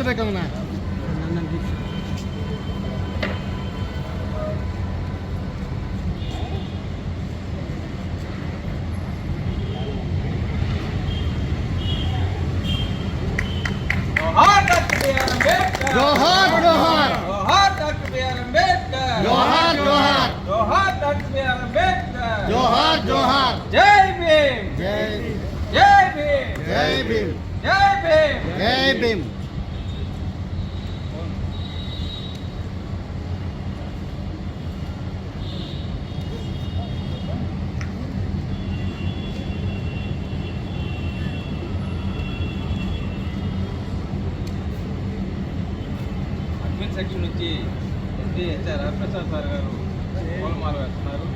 అవతల పెట్టామన్నా జోహార్ డాక్టర్ బిఆర్ అంబేద్కర్. జోహార్ జోహార్. జోహార్ డాక్టర్ బిఆర్ అంబేద్కర్. జోహార్ జోహార్. జోహార్ డాక్టర్ బిఆర్ అంబేద్కర్. జోహార్ జోహార్. జై భీమ్. జై జై భీమ్. జై భీమ్. జై భీమ్. సెక్షన్ నుంచి ఎస్డి హెచ్ఆర్ ప్రసాద్ సార్ గారు పూలమాల వేస్తున్నారు.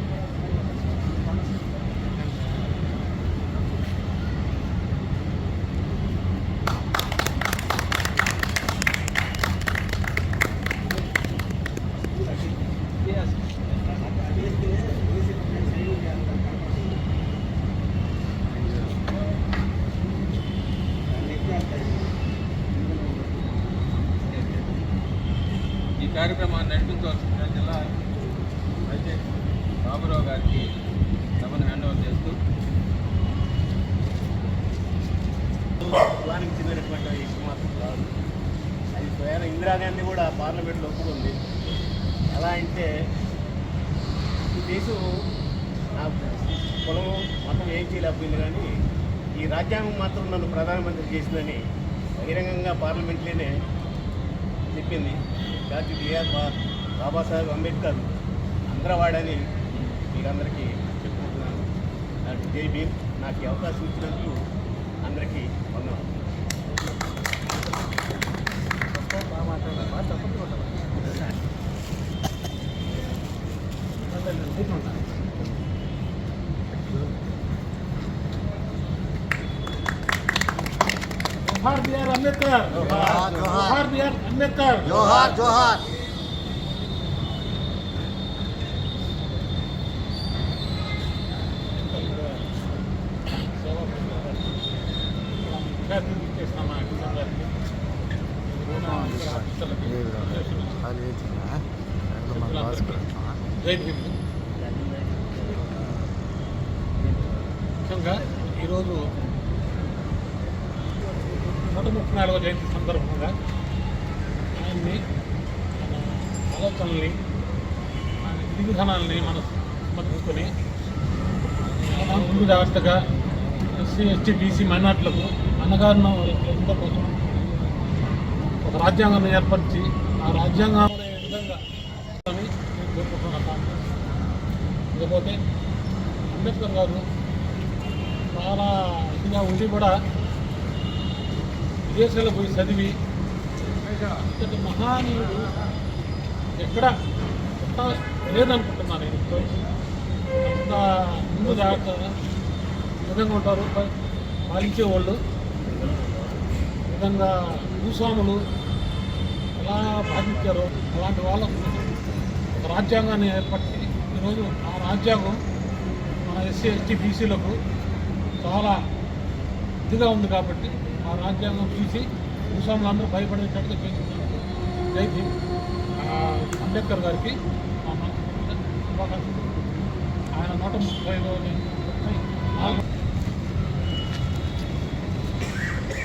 కార్యక్రమాన్ని నడిపించవలసిన జిల్లా అధ్యక్షుడు బాబురావు గారికి సభను హ్యాండ్ ఓవర్ చేస్తూ. కులానికి చెందినటువంటి ఇష్యూ మాత్రం కాదు అది స్వయాన ఇందిరాగాంధీ కూడా పార్లమెంట్లో ఒప్పుకుంది. ఎలా అంటే ఈ దేశం నాకు కులం మతం ఏం చేయలేకపోయింది కానీ ఈ రాజ్యాంగం మాత్రం నన్ను ప్రధానమంత్రి చేసిందని బహిరంగంగా పార్లమెంట్లోనే చెప్పింది. డాక్టర్ బిఆర్ బా బాబాసాహెబ్ అంబేద్కర్ అందరవాడని మీరందరికీ చెప్పుకుంటున్నాను. జై భీమ్. నాకు అవకాశం ఇచ్చినందుకు అందరికీ వందనాలు జోహార్ బిఆర్ అంబేద్కర్ జోహార్, జోహార్. జోహార్ బిఆర్ అంబేద్కర్ జోహార్ జోహార్ చేసిన మా కిషన్ గారికి జై భీమ్ ముఖ్యంగా ఈరోజు నూట ముప్పై నాలుగో జయంతి సందర్భంగా ఆయన్ని మన ఆలోచనల్ని మన విధానాలని మనం సమర్థించుకొని మన ముందు జాగ్రత్తగా ఎస్సీ ఎస్టీ బీసీ మైనార్టీలకు అన్నగారిన కోసం ఒక రాజ్యాంగాన్ని ఏర్పరిచి ఆ రాజ్యాంగం అనే విధంగా నేను కోరుకుంటున్నాను. ఇకపోతే అంబేద్కర్ గారు చాలా ఇదిగా ఉండి కూడా విదేశాల్లో పోయి చదివి ఇంతటి మహానీయుడు. ఎక్కడ? లేదనుకుంటున్నాను నేను ఇప్పుడు. అంత ముందు జాగ్రత్తగా విధంగా ఉంటారు. ప- పాలించేవాళ్ళు. విధంగా భూస్వాములు ఎలా బాధించారో అలాంటి వాళ్ళకు ఒక రాజ్యాంగాన్ని ఏర్పరిచి ఈరోజు ఆ రాజ్యాంగం మన ఎస్సీ ఎస్టీ బీసీలకు చాలా ఇదిగా ఉంది కాబట్టి ఆ రాజ్యాంగం చూసి భూస్వాములందరూ భయపడేటట్టుగా చేస్తున్నారు. జై భీమ్. అంబేద్కర్ గారికి మా మంత్రి ఆయన నూట ముప్పై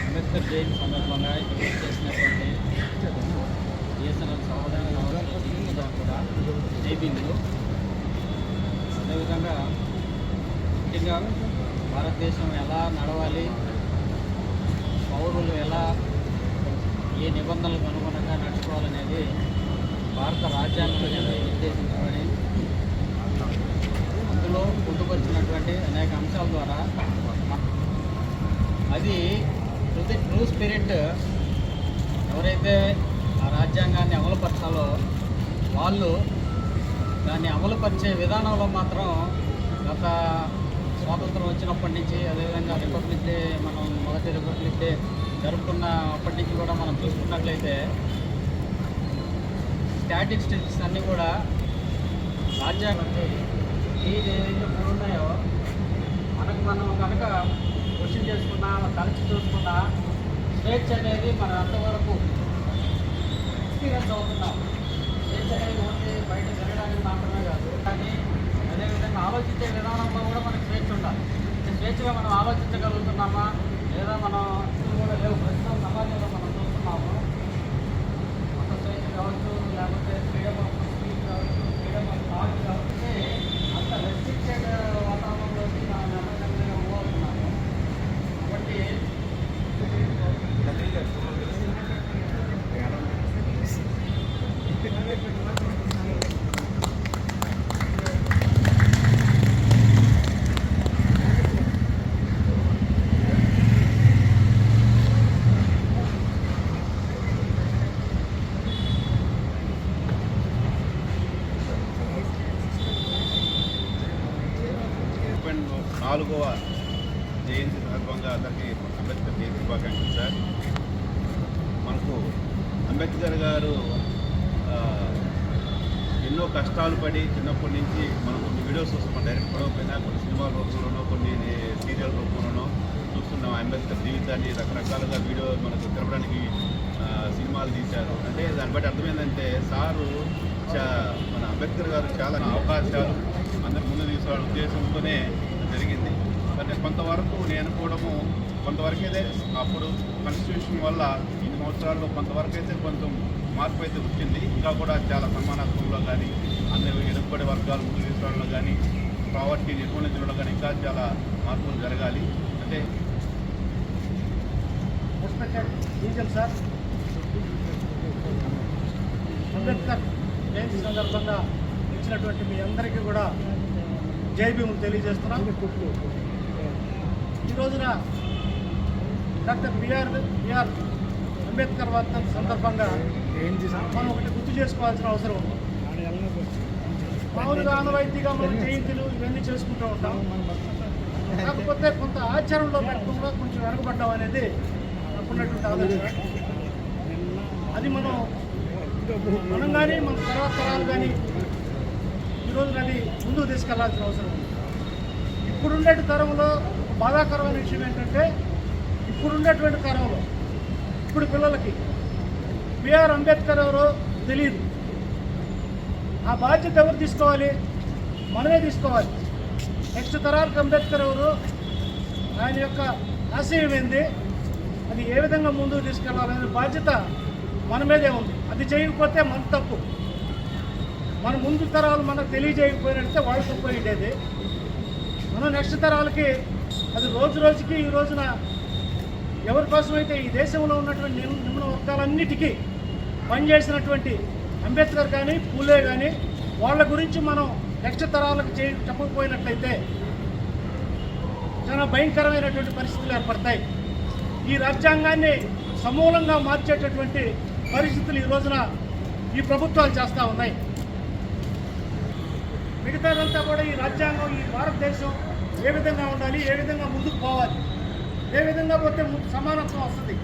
అంబేద్కర్ జయంతి సందర్భంగా ఇక్కడ చేసినటువంటి బిఎస్ఎన్ఎల్ సహోదర కూడా జైబీలు అదేవిధంగా ముఖ్యంగా భారతదేశం ఎలా నడవాలి పౌరులు ఎలా ఏ నిబంధనలకు అనుగుణంగా నడుచుకోవాలనేది భారత రాజ్యాంగంలో నిర్దేశించబడి అందులో పొందుపరిచినటువంటి అనేక అంశాల ద్వారా అది ప్రతి ట్రూ స్పిరిట్ ఎవరైతే ఆ రాజ్యాంగాన్ని అమలుపరచాలో వాళ్ళు దాన్ని అమలుపరిచే విధానంలో మాత్రం గత స్వాతంత్రం వచ్చినప్పటి నుంచి అదేవిధంగా రిపబ్లిక్ డే మనం మొదటి రిపబ్లిక్ డే జరుపుకున్న అప్పటి నుంచి కూడా మనం చూసుకున్నట్లయితే స్టాటిస్టిక్స్ అన్నీ కూడా రాజ్యాంగం ఏది ఏదైతే ఉన్నాయో మనకు మనం కనుక క్వశ్చన్ చేసుకున్నా తలచి చూసుకున్నా స్వేచ్ఛ అనేది మన అంతవరకు ఎక్స్పీరియన్స్ అవుతున్నాం. స్వేచ్ఛ అనేది ఓన్లీ బయట జరగడానికి మాత్రమే కాదు కానీ ఆలోచించే విధానంలో కూడా మనకి స్వేచ్ఛ ఉండాలి. స్వేచ్ఛగా మనం ఆలోచించగలుగుతున్నామా? లేదా మనం ఇప్పుడు కూడా లేవు ప్రస్తుతం సమాజంలో మనం చూస్తున్నాము మత స్వేచ్ఛ కావచ్చు లేకపోతే ఫ్రీడమ్ ఆఫ్ స్పీచ్ కావచ్చు ఫ్రీడమ్ ఆఫ్ థాట్ కావచ్చు అంత రెస్ట్రిక్టెడ్ వాతావరణంలోకి మనం నెమ్మదిగా మూవ్ అవుతున్నాము కాబట్టి ఓపెన్ నాలుగవ జయంతి సందర్భంగా అందరికీ అంబేద్కర్ జయంతి శుభాకాంక్షలు సార్ మనకు అంబేద్కర్ గారు ఆ, ఎన్నో కష్టాలు పడి చిన్నప్పటి నుంచి మనం కొన్ని వీడియోస్ చూస్తున్నాం డైరెక్ట్ పడవపోయినా కొన్ని రూపంలోనో కొన్ని సీరియల్ రూపంలోనో చూస్తున్నాం. అంబేద్కర్ జీవితాన్ని రకరకాలుగా వీడియో మనకు తెలపడానికి సినిమాలు తీశారు. అంటే దాన్ని బట్టి అర్థమైందంటే సారు మన అంబేద్కర్ గారు చాలా అవకాశాలు అందరి ముందు తీసుకోవాలని ఉద్దేశంతోనే జరిగింది. అంటే కొంతవరకు నేను అనుకోవడము కొంతవరకు అయితే అప్పుడు కాన్స్టిట్యూషన్ వల్ల ఇన్ని సంవత్సరాల్లో కొంతవరకు అయితే కొంచెం మార్పు అయితే వచ్చింది. ఇంకా కూడా చాలా సమానత్వంలో కానీ అన్ని ఎదుగుబడి వర్గాలు ముందు తీసుకోవడంలో కానీ ప్రావర్టీ నిర్మూలించడంలో కానీ ఇంకా చాలా మార్పులు జరగాలి. అంటే డీజల్ సార్. అంబేద్కర్ జయంతి సందర్భంగా ఇచ్చినటువంటి మీ అందరికీ కూడా జై భీములు తెలియజేస్తున్నాం. ఈ రోజున doctor B R B R Ambedkar Vardhan సందర్భంగా మనం ఒకటి గుర్తు చేసుకోవాల్సిన అవసరం ఉంది. మామూలుగా ఆనవాయితీగా మనం జయంతులు ఇవన్నీ చేసుకుంటూ ఉంటాం. కాకపోతే కొంత ఆచరణలో పెట్టకుండా కొంచెం వెనకబడ్డాం అనేది నాకున్నటువంటి ఆలోచన. అది మనం మనం కానీ మన తర్వాత తరాలు కానీ ఈరోజు అది ముందుకు తీసుకెళ్ళాల్సిన అవసరం ఉంది. ఇప్పుడుండే తరంలో బాధాకరమైన విషయం ఏంటంటే ఇప్పుడున్నటువంటి తరంలో ఇప్పుడు పిల్లలకి బిఆర్ అంబేద్కర్ ఎవరో తెలియదు ఆ బాధ్యత ఎవరు తీసుకోవాలి? మనమే తీసుకోవాలి. నెక్స్ట్ తరాలకు అంబేద్కర్ ఎవరు? ఆయన యొక్క ఆశయం ఏంది? అది ఏ విధంగా ముందుకు తీసుకెళ్ళాలనే బాధ్యత మన మీదే ఉంది. అది చేయకపోతే మన తప్పు. మన ముందు తరాలు మనకు తెలియజేయకపోయినట్టే వాళ్ళు తప్పు మనం నెక్స్ట్ తరాలకి అది రోజు రోజుకి ఈ రోజున ఎవరి కోసమైతే ఈ దేశంలో ఉన్నటువంటి నిమ్- నిమ్న వర్గాలన్నిటికీ పనిచేసినటువంటి అంబేద్కర్ కానీ పూలే కానీ వాళ్ళ గురించి మనం నెక్స్ట్ తరాలకు చే చెప్పకపోయినట్లయితే చాలా భయంకరమైనటువంటి పరిస్థితులు ఏర్పడతాయి. ఈ రాజ్యాంగాన్ని సమూలంగా మార్చేటటువంటి పరిస్థితులు ఈ రోజున ఈ ప్రభుత్వాలు చేస్తూ ఉన్నాయి. మిగతాదంతా కూడా ఈ రాజ్యాంగం ఈ భారతదేశం ఏ విధంగా ఉండాలి ఏ విధంగా ముందుకు పోవాలి ఏ విధంగా పోతే సమానత్వం వస్తుంది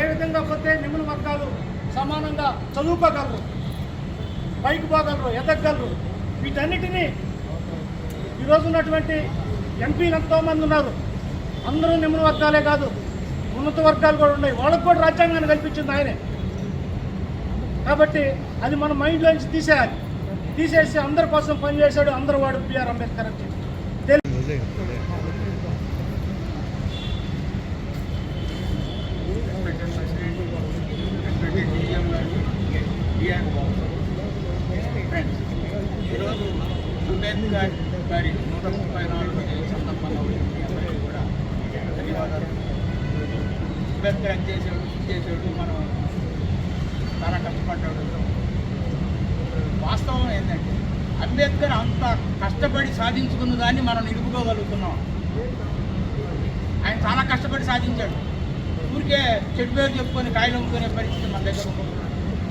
ఏ విధంగా పోతే నిమ్న వర్గాలు సమానంగా చదువుకోగలరు పైకి పోగలరు ఎదగలరు. వీటన్నిటినీ ఈరోజు ఉన్నటువంటి ఎంపీలు ఎంతోమంది ఉన్నారు. అందరూ నిమ్న వర్గాలే కాదు ఉన్నత వర్గాలు కూడా ఉన్నాయి. వాళ్ళకు కూడా రాజ్యాంగాన్ని కల్పించింది ఆయనే. కాబట్టి అది మన మైండ్లో నుంచి తీసేయాలి. తీసేసి అందరి కోసం పనిచేశాడు అందరు వాడు బిఆర్ అంబేద్కర్ అని చెప్పి తెలు- ఈరోజు అంబేద్కర్ గారి నూట ముప్పై నాలుగు సందర్భంగా కూడా ధన్యవాదాలు. అంబేద్కర్ అని చేసాడు చేసాడు మనం చాలా కష్టపడ్డాడు వాస్తవం ఏంటంటే అంబేద్కర్ అంత కష్టపడి సాధించుకున్న దాన్ని మనం నిలుపుకోగలుగుతున్నాం. ఆయన చాలా కష్టపడి సాధించాడు. ఊరికే చెడు పేరు చెప్పుకొని కాయలు అమ్ముకునే పరిస్థితి మన దగ్గర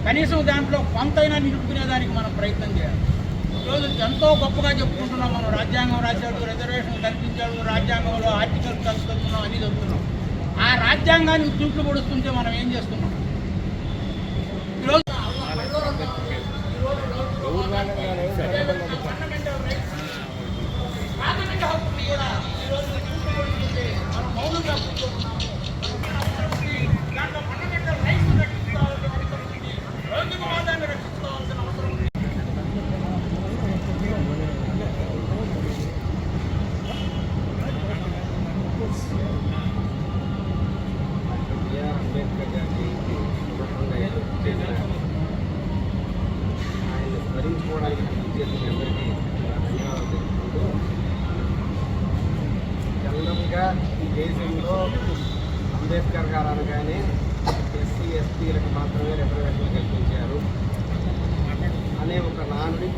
కనీసం దాంట్లో కొంతైనా నిలుపుకునేదానికి మనం ప్రయత్నం చేయాలి. ఈరోజు ఎంతో గొప్పగా చెప్పుకుంటున్నాం మనం. రాజ్యాంగం రాశాడు రిజర్వేషన్ కల్పించాడు రాజ్యాంగంలో ఆర్టికల్ కలుపుతున్నాం అని చెప్తున్నాం ఆ రాజ్యాంగాన్ని తూట్లు పొడుస్తుంటే మనం ఏం చేస్తున్నాం ఈరోజు ప్రాథమిక హక్కులు కూడా ఈరోజు నిలుపుకోవాలంటే మనం మౌనంగా కూర్చోతున్నాం దాంట్లో ఫండమెంటల్ రైట్స్ రక్షించాలని స్మరించుకోవడానికి చేసిన అందరికీ ధన్యవాదాలు తెలుపుకుంటూ జనరల్గా ఈ దేశంలో అంబేద్కర్ గారు అనగానే ఎస్సీ ఎస్టీలకు మాత్రమే రిజర్వేషన్ కల్పించారు అనే ఒక నానుడి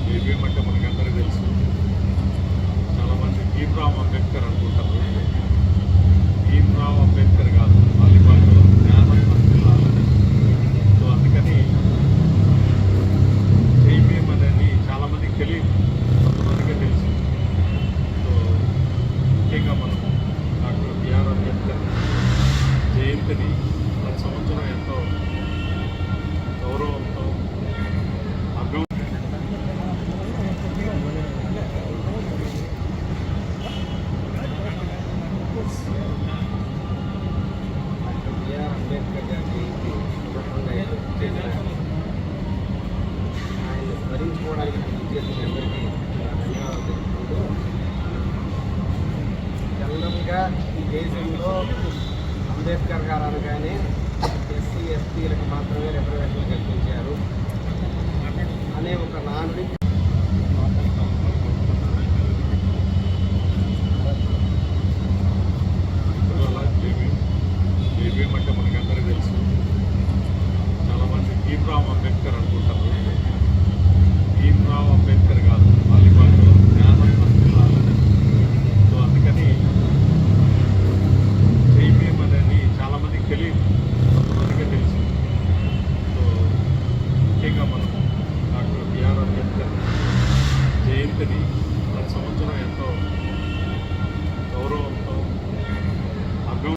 బీబీఎం అంటే మనకందరికీ తెలుసు చాలామంది భీమ్రావ్ అంబేద్కర్ అనుకుంటారు భీమ్రావ్ అంబేద్కర్ కాదు అలీబాగ్లో జ్ఞానం జిల్లాలో సో అందుకని బీబీఎం అనేది చాలామందికి తెలియదు కొంతమందికి తెలుసు సో ముఖ్యంగా మనం డాక్టర్ బిఆర్ అంబేద్కర్ జయంతిని ప్రతి సంవత్సరం ఎంతో గౌరవంతో అభ్యం డాక్టర్ బిఆర్ అంబేద్కర్ గారి జయంతి సందర్భంగా ఈరోజు చేశారు. ఆయన స్మరించుకోవడానికి చేసిన అందరికీ ధన్యవాదాలు తెలుపుకుంటూ ముఖ్యంగా ఈ దేశంలో అంబేద్కర్ గారు అనగానే ఎస్సీ ఎస్టీలకు మాత్రమే రిజర్వేషన్ కల్పించారు. అనే ఒక నానుడి బీబీఎం అంటే మనకందరికీ తెలుసు చాలామంది భీమ్రావ్ అంబేద్కర్ అనుకుంటారు భీమ్రావ్ అంబేద్కర్ కాదు అలీబాగ్లో జ్ఞానం జిల్లాలో సో అందుకని బీబీఎం అనేది చాలామందికి తెలియదు కొంతమందికి తెలుసు సో ముఖ్యంగా మనం డాక్టర్ బిఆర్ అంబేద్కర్ జయంతిని ప్రతి సంవత్సరం ఎంతో గౌరవంతో అభ్యం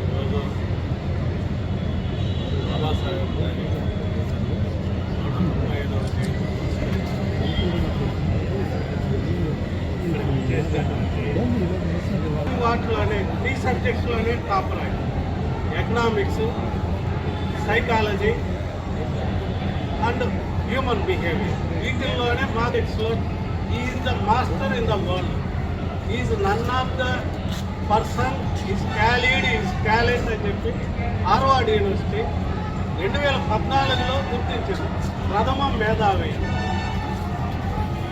ఈరోజు బాబాసాహెబ్ గారి నూట ముప్పై ఐదవ వాటిలోనే త్రీ సబ్జెక్ట్స్లోనే టాపర్ ఆయన economics psychology and human behaviour వీటిల్లోనే మార్కెట్స్లో is the master in the world is none of the person is called is talent అని చెప్పి హార్వార్డ్ యూనివర్సిటీ రెండు వేల పద్నాలుగులో గుర్తించింది. ప్రథమ మేధావి.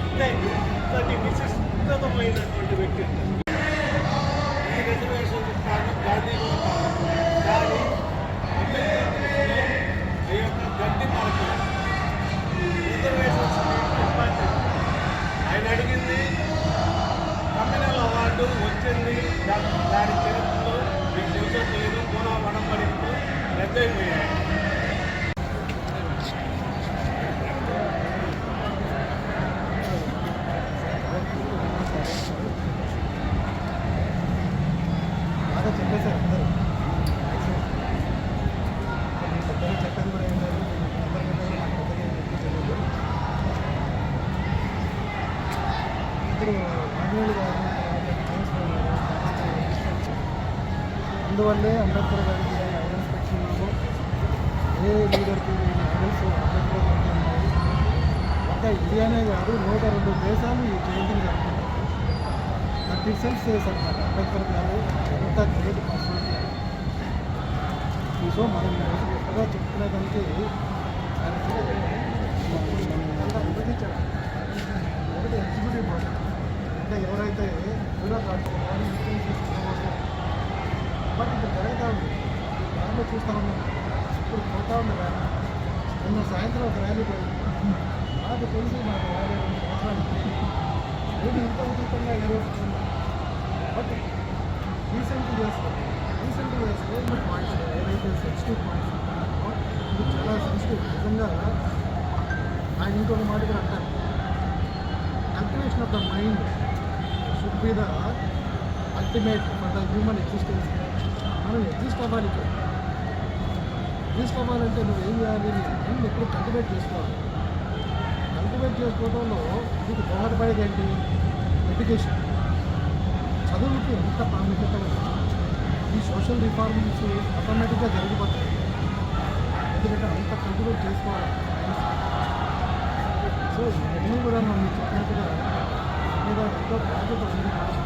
అంటే ఇంతటి విశిష్టతమైనటువంటి వ్యక్తిత్వం రిజర్వేషన్ కారణం గాంధీ కానీ ఈ యొక్క గడ్డి మనకి రిజర్వేషన్స్ ఆయన అడిగింది కమ్యూనల్ అవార్డు వచ్చింది దాని చరిత్రలో మీకు తెలుసో తెలియదు పూనా వడంబడితో రద్దయిపోయాయి బాగా చెప్పేశారు అందరూ పెద్దలు చెప్పేది కూడా ఏంటంటే అందరికంటే నాకు పెద్దగా ఏం ఎక్కువ తెలియదు ఇప్పుడు రాజమౌళి గారు తర్వాత జేమ్స్ బాబు గారు, అందువల్లే అంబేద్కర్ గారికి ఐడల్స్ పెట్టుకున్నాము ఏ లీడర్కి ఐడల్స్ అంబేద్కర్ గారికి ఉన్నాయి ఒక్క ఇండియానే కాదు నూట రెండు దేశాలు ఈ జయంతిని జరుపుకుంటారు దట్ ఇట్ చేశారు మరి అంబేద్కర్ గారు ఎంత గ్రేట్ పర్సనాలిటీ సో మనం ఈరోజు గొప్పగా చెప్పుకునేదానికి ఒకటి ఎగ్జిక్యూటివ్ బాడీ అంటే ఎవరైతే బ్యూరోక్రాట్స్ వాళ్ళు ఇన్ఫ్లుయెన్స్ చేసుకోవచ్చు బట్ ఇక్కడ జరుగుతూ ఉంది దాంట్లో చూస్తూ ఉన్నాను ఇప్పుడు పోతా ఉంది ర్యాలీ నిన్న సాయంత్రం ఒక ర్యాలీ పోయింది నాకు తెలిసి నాకు యాభై రెండు సంవత్సరాలు నేను ఇంత ఉచితంగా ఏ బట్ రీసెంట్ ఇయర్స్లో రీసెంట్ ఇయర్స్లో ఈ పాయింట్స్ ఏదైతే సెన్సిటివ్ పాయింట్స్ ఉంటాయో ఇది చాలా సెన్సిటివ్ నిజంగా ఆయన ఇంకొక మాట కూడా అంటారు. Cultivation of the mind should be the ultimate for the human existence మనం ఎగ్జిస్ట్ అవ్వాలి తీసుకోవాలంటే నువ్వు ఏం చేయాలి? నేను ఎప్పుడు కల్టివేట్ చేసుకోవాలి. కల్టివేట్ చేసుకోవడంలో నీకు దోహదపడేది ఏంటి? ఎడ్యుకేషన్ చదువుకి ఎంత ప్రాముఖ్యత ఈ సోషల్ రిఫార్మ్స్ ఆటోమేటిక్గా జరిగిపోతాయి. ఎందుకంటే అంత కల్టివేట్ చేసుకోవాలి. సో ఇవన్నీ కూడా మనం చెప్పినట్టుగా మీద ఎంతో బాధ్యత ఉంది.